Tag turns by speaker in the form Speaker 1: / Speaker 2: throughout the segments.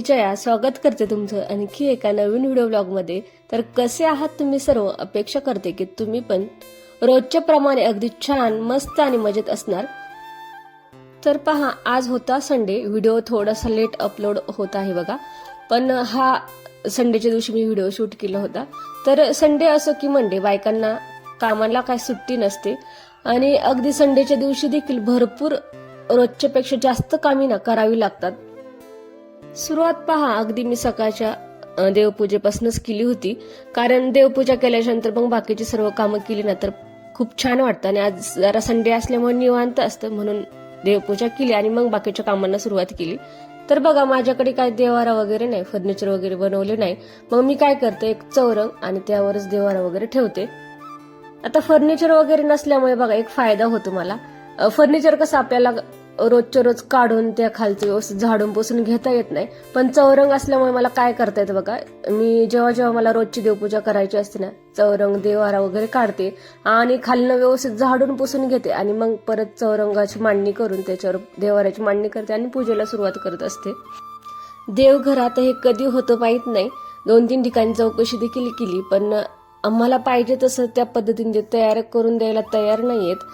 Speaker 1: मी जया स्वागत करते तुमचं आणखी एका नवीन व्हिडिओ ब्लॉगमध्ये तर कसे आहात तुम्ही सर्व? अपेक्षा करते की तुम्ही पण रोजच्या प्रमाणे अगदी छान मस्त आणि मजेत असणार. तर पहा आज होता संडे व्हिडिओ थोडासा लेट अपलोड होत आहे बघा. पण हा संडेच्या दिवशी मी व्हिडिओ शूट केला होता. तर संडे असो की मंडे बायकांना कामाला काय सुट्टी नसते. आणि अगदी संडेच्या दिवशी देखील भरपूर रोजच्यापेक्षा जास्त कामी ना करावी लागतात. सुरुवात पहा अगदी मी सकाळच्या देवपूजेपासूनच केली होती. कारण देवपूजा केल्याच्यानंतर मग बाकीची सर्व कामं केली ना तर खूप छान वाटतं. आणि आज जरा संडे असल्यामुळे निवांत असतं म्हणून देवपूजा केली आणि मग बाकीच्या कामांना सुरुवात केली. तर बघा माझ्याकडे काय देवारा वगैरे नाही फर्निचर वगैरे बनवले नाही. मग मी काय करते एक चौरंग आणि त्यावरच देवारा वगैरे ठेवते. आता फर्निचर वगैरे नसल्यामुळे बघा एक फायदा होतो मला. फर्निचर कसं आपल्याला रोजच्या रोज काढून त्या खालचे व्यवस्थित झाडून पुसून घेता येत नाही. पण चौरंग असल्यामुळे मला काय करता येतं बघा मी जेव्हा जेव्हा मला रोजची देवपूजा करायची असते ना चौरंग देवारा वगैरे काढते आणि खालनं व्यवस्थित झाडून पुसून घेते आणि मग परत चौरंगाची मांडणी करून त्याच्यावर देवाऱ्याची मांडणी करते आणि पूजेला सुरुवात करत असते. देवघरात हे कधी होतं माहीत नाही. दोन तीन ठिकाणी चौकशी देखील केली पण आम्हाला पाहिजे तसं त्या पद्धतीने तयार करून द्यायला तयार नाही आहेत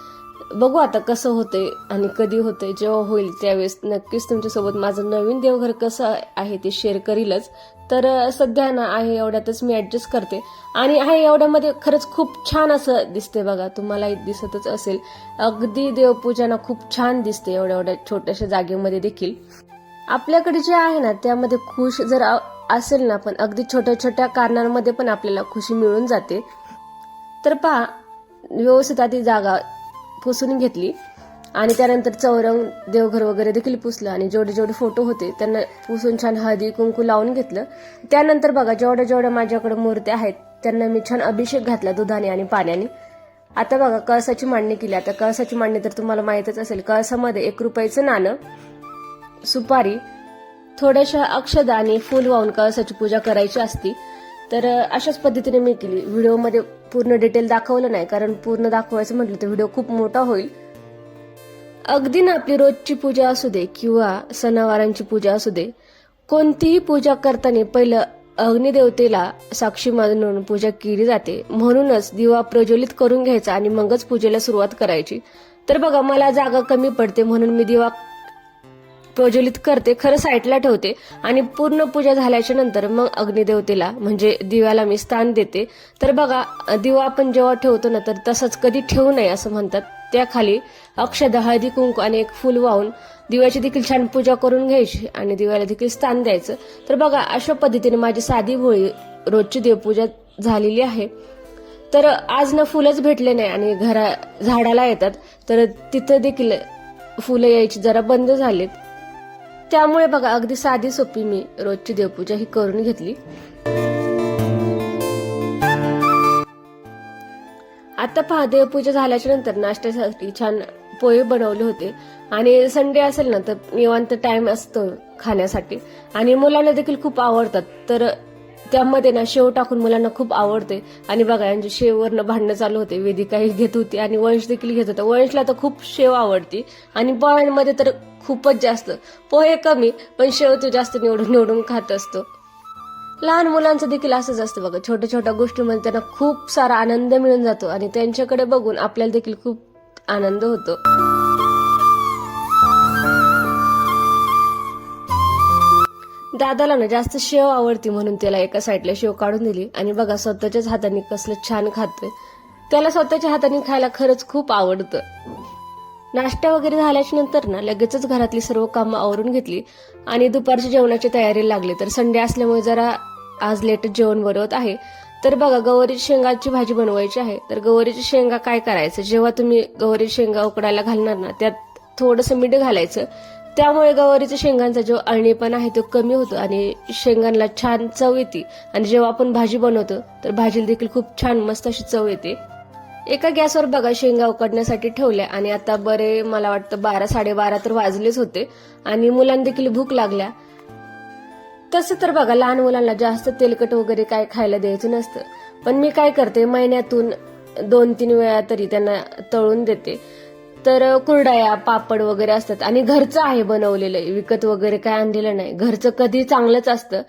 Speaker 1: बघू आता कसं होतंय आणि कधी होतंय जेव्हा होईल त्यावेळेस. नक्कीच तुमच्यासोबत माझं नवीन देवघर कसं आहे ते शेअर करीलच. तर सध्या ना आहे एवढ्यातच मी ऍडजस्ट करते. आणि आहे एवढ्यामध्ये खरंच खूप छान असं दिसते बघा तुम्हाला दिसतच असेल. अगदी देवपूजा ना खूप छान दिसते एवढ्या एवढ्या छोट्याशा जागेमध्ये देखील. आपल्याकडे जे आहे ना त्यामध्ये खुश जर असेल ना पण अगदी छोट्या छोट्या कारणांमध्ये पण आपल्याला खुशी मिळून जाते. तर पहा व्यवस्थित आधी जागा पुसून घेतली. आणि त्यानंतर चौरंग देवघर वगैरे देखील पुसलं आणि जेवढे जेवढे फोटो होते त्यांना पुसून छान हळदी कुंकू लावून घेतलं. त्यानंतर बघा जेवढ्या जेवढ्या माझ्याकडे मूर्त्या आहेत त्यांना मी छान अभिषेक घातला दुधाने आणि पाण्याने. आता बघा कळसाची मांडणी केली. आता कळसाची मांडणी तर तुम्हाला माहितच असेल कळसामध्ये एक रुपयाचं नाणं सुपारी थोड्याशा अक्षदा आणि फुल वाहून कळसाची पूजा करायची असती. तर अशाच पद्धतीने मी केली. व्हिडिओमध्ये पूर्ण डिटेल दाखवलं नाही कारण पूर्ण दाखवायचं म्हटलं तर व्हिडिओ खूप मोठा होईल. अगदी ना आपली रोजची पूजा असू दे किंवा सणावारांची पूजा असू दे कोणतीही पूजा करताना पहिलं अग्निदेवतेला साक्षी मानून पूजा केली जाते. म्हणूनच दिवा प्रज्वलित करून घ्यायचा आणि मगच पूजेला सुरुवात करायची. तर बघा मला जागा कमी पडते म्हणून मी दिवा प्रज्वलित करते खरं साईटला ठेवते आणि पूर्ण पूजा झाल्याच्यानंतर मग अग्निदेवतेला म्हणजे दिव्याला मी स्थान देते. तर बघा दिवा आपण जेव्हा ठेवतो ना तर तसंच कधी ठेवू नये असं म्हणतात. त्याखाली अक्षदा हळदी कुंकू आणि एक फुल वाहून दिव्याची देखील छान पूजा करून घ्यायची आणि दिव्याला देखील स्थान द्यायचं. तर बघा अशा पद्धतीने माझी साधी भोळी रोजची देवपूजा झालेली आहे. तर आज ना फुलंच भेटले नाही आणि घरा झाडाला येतात. तर तिथं देखील फुलं यायची जरा बंद झालीत. त्यामुळे बघा अगदी साधी सोपी मी रोजची देवपूजा ही करून घेतली. आता पहा देवपूजा झाल्याच्यानंतर नाश्त्यासाठी छान पोहे बनवले होते. आणि संडे असेल ना तर निवांत टाइम असतो खाण्यासाठी. आणि मुलांना देखील खूप आवडतात. तर त्यामध्ये ना शेव टाकून मुलांना खूप आवडते. आणि बघा यांचे शेववरनं भांडणं चालू होते. वेदिकाही घेत होती आणि वंश देखील घेत होता. वंशला तर खूप शेव आवडती. आणि पोळ्यांमध्ये तर खूपच जास्त. पोहे कमी पण शेव तो जास्त निवडून निवडून खात असतो. लहान मुलांचं देखील असंच असतं बघा. छोट्या छोट्या गोष्टीमध्ये त्यांना खूप सारा आनंद मिळून जातो. आणि त्यांच्याकडे बघून आपल्याला देखील खूप आनंद होतो. दादाला ना जास्त शेव आवडती म्हणून त्याला एका साईडला शेव काढून दिली. आणि बघा स्वतःच्याच हाताने कसलं छान खातोय. त्याला स्वतःच्या हाताने खायला खरंच खूप आवडतं. नाश्ता वगैरे झाल्याच्यानंतर ना लगेचच घरातली सर्व कामं आवरून घेतली. आणि दुपारच्या जेवणाची तयारी लागली. तर संडे असल्यामुळे जरा आज लेट जेवण बनवत आहे. तर बघा गवारीची शेंगाची भाजी बनवायची आहे. तर गवारीची शेंगा काय करायचं? जेव्हा तुम्ही गवारी शेंगा उकडायला घालणार ना त्यात थोडंसं मीठ घालायचं. त्यामुळे गवारीच्या शेंगांचा जो अळणीपणा आहे तो कमी होतो आणि शेंगांना छान चव येते. आणि जेव्हा आपण भाजी बनवतो तर भाजीला देखील खूप छान मस्त अशी चव येते. एका गॅसवर बघा शेंगा उकडण्यासाठी ठेवल्या आणि आता बरे मला वाटतं बारा साडेबारा तर वाजलेच होते. आणि मुलांना देखील भूक लागल्या. तसं तर बघा लहान मुलांना जास्त तेलकट वगैरे काय खायला द्यायचं नसतं. पण मी काय करते महिन्यातून दोन तीन वेळा तरी त्यांना तळून देते. तर कुरडया पापड वगैरे असतात. आणि घरचं आहे बनवलेलं विकत वगैरे काय आणलेलं नाही. घरचं कधी चांगलंच असतं.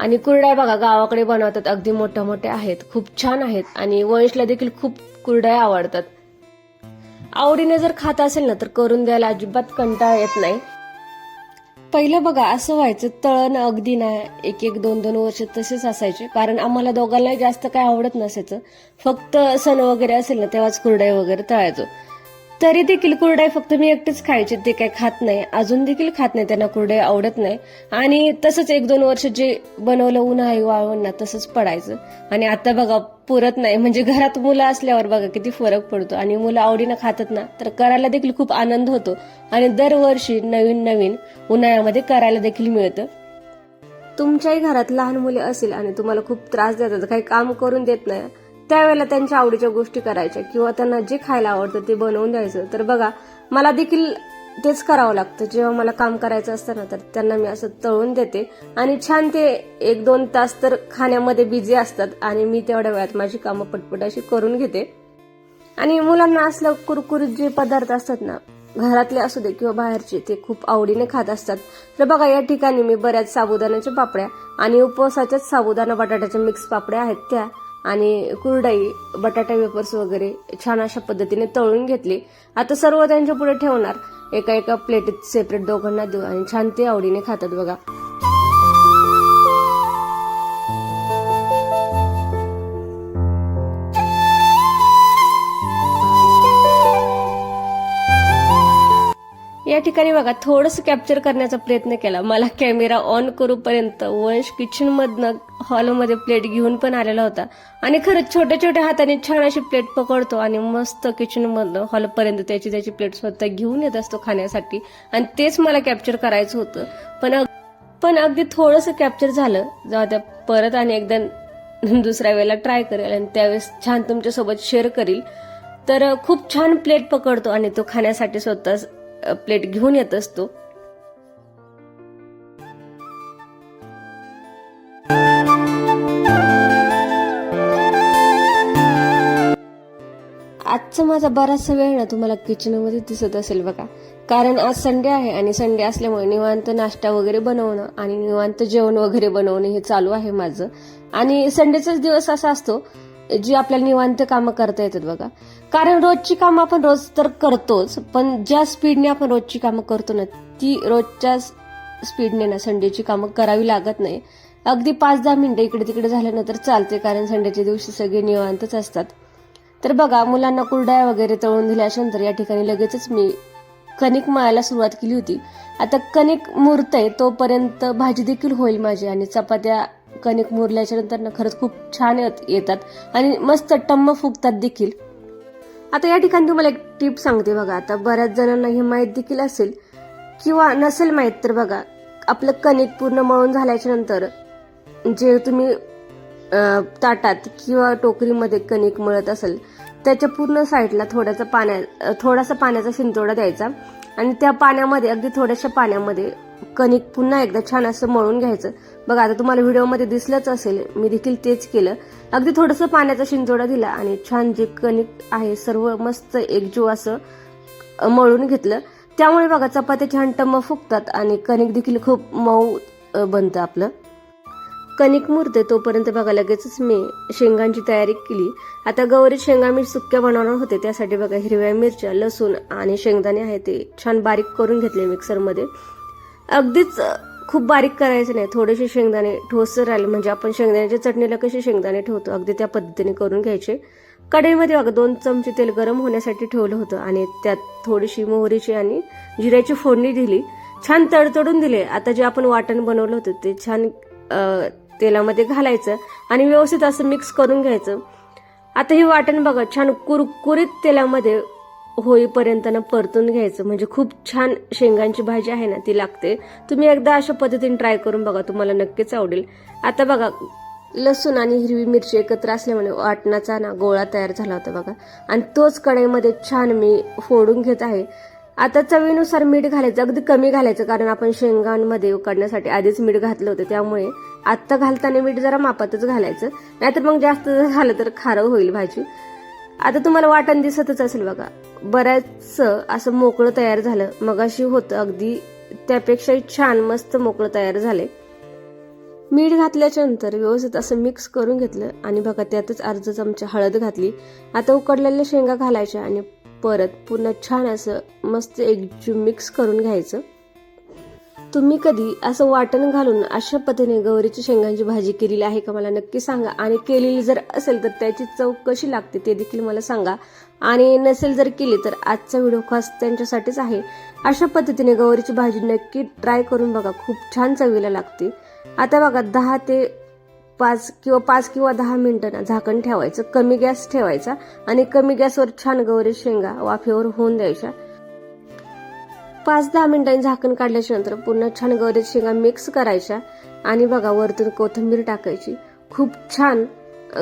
Speaker 1: आणि कुरड्या बघा गावाकडे बनवतात. अगदी मोठ्या मोठ्या आहेत. खूप छान आहेत. आणि वंशला देखील खूप कुरड्या आवडतात. आवडीने जर खात असेल ना तर करून द्यायला अजिबात कंटाळा येत नाही. पहिलं बघा असं व्हायचं तळण अगदी ना एक एक दोन दोन वर्ष तसेच असायचे. कारण आम्हाला दोघांना जास्त काय आवडत नसायचं. फक्त सण वगैरे असेल ना तेव्हाच कुरडाई वगैरे तळायचो. तरी देखील कुरडाई फक्त मी एकटीच खायचे ते काय खात नाही. अजून देखील खात नाही त्यांना कुरडे आवडत नाही. आणि तसंच एक दोन वर्ष जे बनवलं उन्हाळी वाळवण ना तसंच पडायचं. आणि आता बघा पुरत नाही. म्हणजे घरात मुलं असल्यावर बघा किती फरक पडतो. आणि मुलं आवडीनं खातात ना तर करायला देखील खूप आनंद होतो. आणि दरवर्षी नवीन नवीन उन्हाळ्यामध्ये करायला देखील मिळतं. तुमच्याही घरात लहान मुले असेल आणि तुम्हाला खूप त्रास देतात काही काम करून देत नाही. त्यावेळेला त्यांच्या आवडीच्या गोष्टी करायच्या किंवा त्यांना जे खायला आवडतं ते बनवून द्यायचं. तर बघा मला देखील तेच करावं लागतं. जेव्हा मला काम करायचं असतं ना तर त्यांना मी असं तळून देते. आणि छान ते एक दोन तास तर खाण्यामध्ये बिझी असतात आणि मी तेवढ्या वेळात माझी कामं पटपट अशी करून घेते. आणि मुलांना असलं कुरकुरीत जे पदार्थ असतात ना घरातले असू दे किंवा बाहेरचे ते खूप आवडीने खात असतात. तर बघा या ठिकाणी मी बऱ्याच साबुदाण्याच्या पापड्या आणि उपवासाच्याच साबुदाणा बटाट्याच्या मिक्स पापड्या आहेत त्या. आणि कुरडाई बटाटा वेपर्स वगैरे छान अशा पद्धतीने तळून घेतली. आता सर्व त्यांच्या पुढे ठेवणार. एका एका प्लेटीत सेपरेट दोघांना देऊ आणि छान ते आवडीने खातात बघा. या ठिकाणी बघा थोडस कॅप्चर करण्याचा प्रयत्न केला. मला कॅमेरा ऑन करूपर्यंत वंश किचन मधनं हॉलमध्ये प्लेट घेऊन पण आलेला होता. आणि खरंच छोट्या छोट्या हाताने छान अशी प्लेट पकडतो आणि मस्त किचन मधनं हॉलपर्यंत त्याची त्याची प्लेट स्वतः घेऊन येत असतो खाण्यासाठी. आणि तेच मला कॅप्चर करायचं होतं. पण पण अगदी थोडंसं कॅप्चर झालं. जेव्हा त्या परत आणि एकदा दुसऱ्या वेळेला ट्राय करेल आणि त्यावेळेस छान तुमच्यासोबत शेअर करील. तर खूप छान प्लेट पकडतो आणि तो खाण्यासाठी स्वतः प्लेट घेऊन येत असतो. आजचा माझा बराचसा वेळ ना तुम्हाला किचनमध्ये दिसत असेल बघा. कारण आज संडे आहे आणि संडे असल्यामुळे निवांत नाश्ता वगैरे बनवणं आणि निवांत जेवण वगैरे बनवणं हे चालू आहे माझं. आणि संडेचाच दिवस असा असतो जी आपल्याला निवांत कामं करता येतात बघा. कारण रोजची कामं आपण रोज तर करतोच पण ज्या स्पीडने आपण रोजची कामं करतो ना ती रोजच्या स्पीडने ना संडेची कामं करावी लागत नाही. अगदी पाच दहा मिनिटं इकडे तिकडे झाल्यानंतर चालते कारण संडेच्या दिवशी सगळे निवांतच असतात. तर बघा मुलांना कुरड्या वगैरे तळून दिल्यानंतर या ठिकाणी लगेचच मी कणिक मळायला सुरुवात केली होती. आता कणिक मुरतय तोपर्यंत भाजी देखील होईल माझी आणि चपात्या कणिक मुरल्याच्या नंतर ना खरंच खूप छान येत- येतात. आणि मस्त टम्म फुगतात देखील. आता या ठिकाणी तुम्हाला एक टिप सांगते बघा. आता बऱ्याच जणांना हे माहीत देखील असेल. किंवा नसेल माहीत तर बघा. आपलं कणिक पूर्ण मळून झाल्याच्यानंतर जे तुम्ही ताटात किंवा टोकरीमध्ये कणिक मळत असेल त्याच्या पूर्ण साईडला थोड्याचा पाण्या थोडासा पाण्याचा शिंतोडा द्यायचा. आणि त्या पाण्यामध्ये अगदी थोड्याशा पाण्यामध्ये कणिक पुन्हा एकदा छान असं मळून घ्यायचं. बघा आता तुम्हाला व्हिडिओमध्ये दिसलंच असेल मी देखील तेच केलं. अगदी थोडंसं पाण्याचा शिंजोडा दिला आणि छान जे कणिक आहे सर्व मस्त एकजीव असं मळून घेतलं. त्यामुळे बघा चपात्या छान टम्म फुगतात आणि कणिक देखील खूप मऊ बनतं आपलं. कणिक मुरते तोपर्यंत बघा लगेचच मी शेंगांची तयारी केली. आता गौरी शेंगा मी सुक्या बनवणार होते त्यासाठी बघा हिरव्या मिरच्या लसूण आणि शेंगदाणे आहे ते छान बारीक करून घेतले मिक्सरमध्ये अगदीच खूप बारीक करायचं नाही. थोडेसे शेंगदाणे ठोसर राहिले म्हणजे आपण शेंगदाण्याच्या चटणीला कसे शेंगदाणे ठेवतो अगदी त्या पद्धतीने करून घ्यायचे. कढईमध्ये बघा दोन चमचे तेल गरम होण्यासाठी ठेवलं होतं आणि त्यात थोडीशी मोहरीची आणि जिऱ्याची फोडणी दिली. छान तडतडून दिले. आता जे आपण वाटण बनवलं होतं ते छान तेलामध्ये घालायचं आणि व्यवस्थित असं मिक्स करून घ्यायचं. आता हे वाटण बघा छान कुरकुरीत तेलामध्ये होईपर्यंत ना परतून घ्यायचं. म्हणजे खूप छान शेंगांची भाजी आहे ना ती लागते. तुम्ही एकदा अशा पद्धतीने ट्राय करून बघा तुम्हाला नक्कीच आवडेल. आता बघा लसूण आणि हिरवी मिरची एकत्र असल्यामुळे वाटणाचा ना गोळा तयार झाला होता बघा. आणि तोच कढईमध्ये छान मी फोडून घेत आहे. आता चवीनुसार मीठ घालायचं अगदी कमी घालायचं कारण आपण शेंगांमध्ये उकडण्यासाठी आधीच मीठ घातलं होतं. त्यामुळे आत्ता घालताना मीठ जरा मापातच घालायचं. नाहीतर मग जास्त जर झालं तर खारं होईल भाजी. आता तुम्हाला वाटण दिसतच असेल बघा. बऱ्याच असं मोकळं तयार झालं. मग अशी होतं अगदी त्यापेक्षाही छान मस्त मोकळं तयार झाले. मीठ घातल्याच्या नंतर व्यवस्थित असं मिक्स करून घेतलं आणि बघा त्यातच अर्ध चमचा हळद घातली. आता उकडलेल्या शेंगा घालायच्या आणि परत पुन्हा छान असं मस्त एकजीव मिक्स करून घ्यायचं. तुम्ही कधी असं वाटण घालून अशा पद्धतीने गौरीची शेंगांची भाजी केलेली आहे का मला नक्की सांगा. आणि केलेली जर असेल तर त्याची चव कशी लागते ते देखील मला सांगा. आणि नसेल जर केली तर आजचा व्हिडिओ खास त्यांच्यासाठीच आहे. अशा पद्धतीने गौरीची भाजी नक्की ट्राय करून बघा. खूप छान चवीला लागते. आता बघा दहा ते पाच किंवा पाच किंवा दहा मिनिटं झाकण ठेवायचं. कमी गॅस ठेवायचा. आणि कमी गॅसवर छान गौरी शेंगा वाफेवर होऊन द्यायच्या. पाच दहा मिनिटांनी झाकण काढल्याच्या नंतर पुन्हा छान गौरी शेंगा मिक्स करायच्या. आणि बघा वरतून कोथिंबीर टाकायची. खूप छान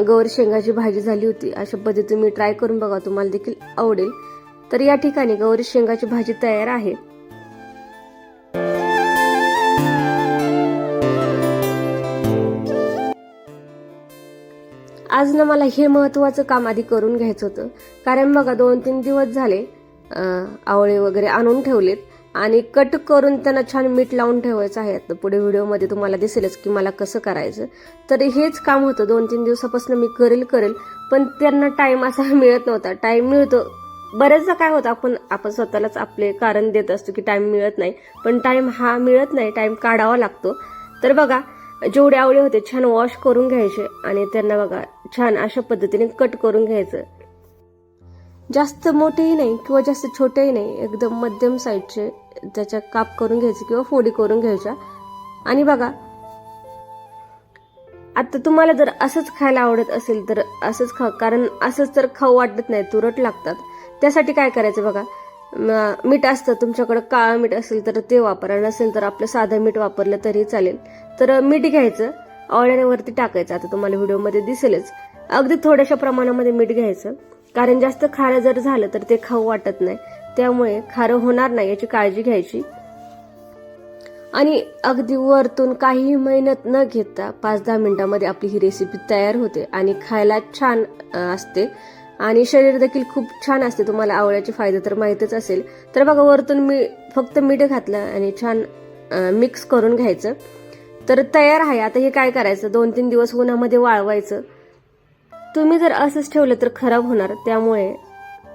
Speaker 1: गौरी शेंगाची भाजी झाली होती. अशा पद्धतीने तुम्ही ट्राय करून बघा तुम्हाला देखील आवडेल. तर या ठिकाणी गौरी शेंगाची भाजी तयार आहे. आज ना मला हे महत्वाचं काम आधी करून घ्यायचं होतं. कारण बघा दोन तीन दिवस झाले आवळे वगैरे आणून ठेवलेत. आणि कट करून त्यांना छान मीठ लावून ठेवायचं आहे. आता पुढे व्हिडिओमध्ये तुम्हाला दिसेलच की मला कसं करायचं. तर हेच काम होतं. दोन तीन दिवसापासून मी करेल करेल. पण त्यांना टाईम असा मिळत नव्हता. टाईम मिळतो. बरेचदा काय होतं आपण आपण स्वतःलाच आपले कारण देत असतो की टाईम मिळत नाही. पण टाईम हा मिळत नाही. टाईम काढावा लागतो. तर बघा जेवढे आवडे होते छान वॉश करून घ्यायचे. आणि त्यांना बघा छान अशा पद्धतीने कट करून घ्यायचं. जास्त मोठेही नाही किंवा जास्त छोटेही नाही एकदम मध्यम साईजचे त्याच्या काप करून घ्यायचे किंवा फोडी करून घ्यायच्या. आणि बघा आता तुम्हाला जर असंच खायला आवडत असेल तर असंच खा कारण असंच तर खाऊ वाटत नाही तुरट लागतात. त्यासाठी काय करायचं बघा मीठ असतं तुमच्याकडं काळं मीठ असेल तर ते वापरा नसेल तर आपलं साधं मीठ वापरलं तरी चालेल. तर मीठ घ्यायचं आवळ्यावरती टाकायचं आता तुम्हाला व्हिडिओमध्ये दिसेलच. अगदी थोड्याशा प्रमाणामध्ये मीठ घ्यायचं. कारण जास्त खारं जर झालं तर ते खाऊ वाटत नाही. त्यामुळे खारं होणार नाही याची काळजी घ्यायची. आणि अगदी वरतून काहीही मेहनत न घेता पाच दहा मिनिटांमध्ये आपली ही रेसिपी तयार होते आणि खायला छान असते. आणि शरीर देखील खूप छान असते. तुम्हाला आवळ्याचे फायदे तर माहीतच असेल. तर बघा वरतून मी फक्त मीठ घातलं आणि छान मिक्स करून घ्यायचं. तर तयार आहे. आता हे काय करायचं? दोन तीन दिवस उन्हामध्ये वाळवायचं. तुम्ही जर असंच ठेवलं तर खराब होणार. त्यामुळे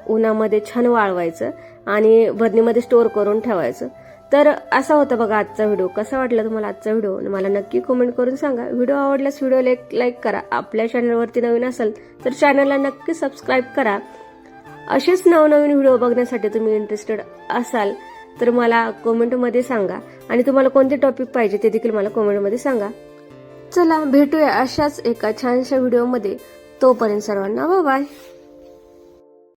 Speaker 1: उन्हामध्ये छान वाळवायचं आणि भरणीमध्ये स्टोअर करून ठेवायचं. तर असा होता बघा आजचा व्हिडिओ. कसा वाटला तुम्हाला आजचा व्हिडिओ? मला नक्की कमेंट करून सांगा. व्हिडिओ आवडल्यास व्हिडिओ लाईक लाईक करा. आपल्या चॅनलवरती नवीन असाल तर चॅनलला नक्की सबस्क्राईब करा. असेच नवनवीन व्हिडिओ बघण्यासाठी तुम्ही इंटरेस्टेड असाल तर मला कमेंटमध्ये सांगा. आणि तुम्हाला कोणते टॉपिक पाहिजे ते देखील मला कमेंटमध्ये सांगा. चला भेटूया अशाच एका छानशा व्हिडिओमध्ये. तोपर्यंत सर्वांना बाय